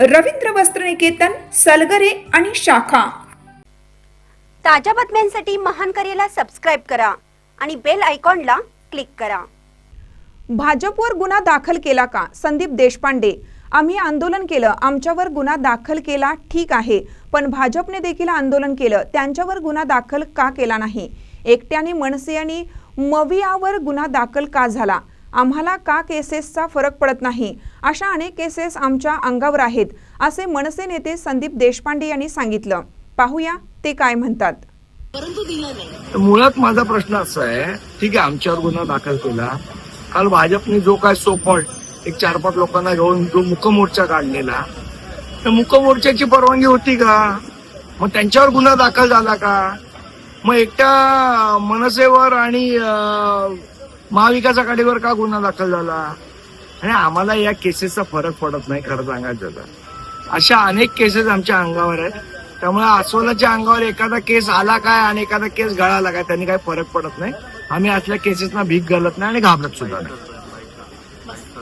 रवींद्र वस्त्रनिकेतन सलगरे आणि शाखा. ताज्या बातम्यांसाठी महान करेला सबस्क्राईब करा आणि बेल आयकॉनला क्लिक करा. भाजपवर गुन्हा दाखल केला का? संदीप देशपांडे. आम्ही आंदोलन केलं. आमच्यावर गुन्हा दाखल केला ठीक आहे पण भाजपने देखील आंदोलन केलं. त्यांच्यावर गुन्हा दाखल का केला नाही? एकट्याने मनसे आणि मवियावर गुन्हा दाखल का झाला? आम्हाला का केसेसचा फरक पडत नाही? अशा अनेक केसेस आमच्या अंगावर आहेत असे मनसे नेते संदीप देशपांडे यांनी सांगितलं. पाहूया ते काय म्हणतात. तर मुळात माझा प्रश्न असा आहे ठीक आहे आमच्यावर गुन्हा दाखल केला. काल भाजपने जो काय सोपट एक चार पाच लोकांना घेऊन जो मुकमोर्चा काढलेला तर मुकमोर्चाची परवानगी होती का? मग त्यांच्यावर गुन्हा दाखल झाला का? मग एकट्या मनसेवर आणि महाविकास आघाडीवर का गुन्हा दाखल झाला? आणि आम्हाला या केसेसचा फरक पडत नाही खरं सांगायचं तर. अशा अनेक केसेस आमच्या अंगावर आहेत. त्यामुळे अस्वलाच्या अंगावर एखादा केस आला काय आणि एखादा केस गळाला काय त्यांनी काही फरक पडत नाही. आम्ही असल्या केसेसना भीक घालत नाही आणि घाबरत सुद्धा नाही.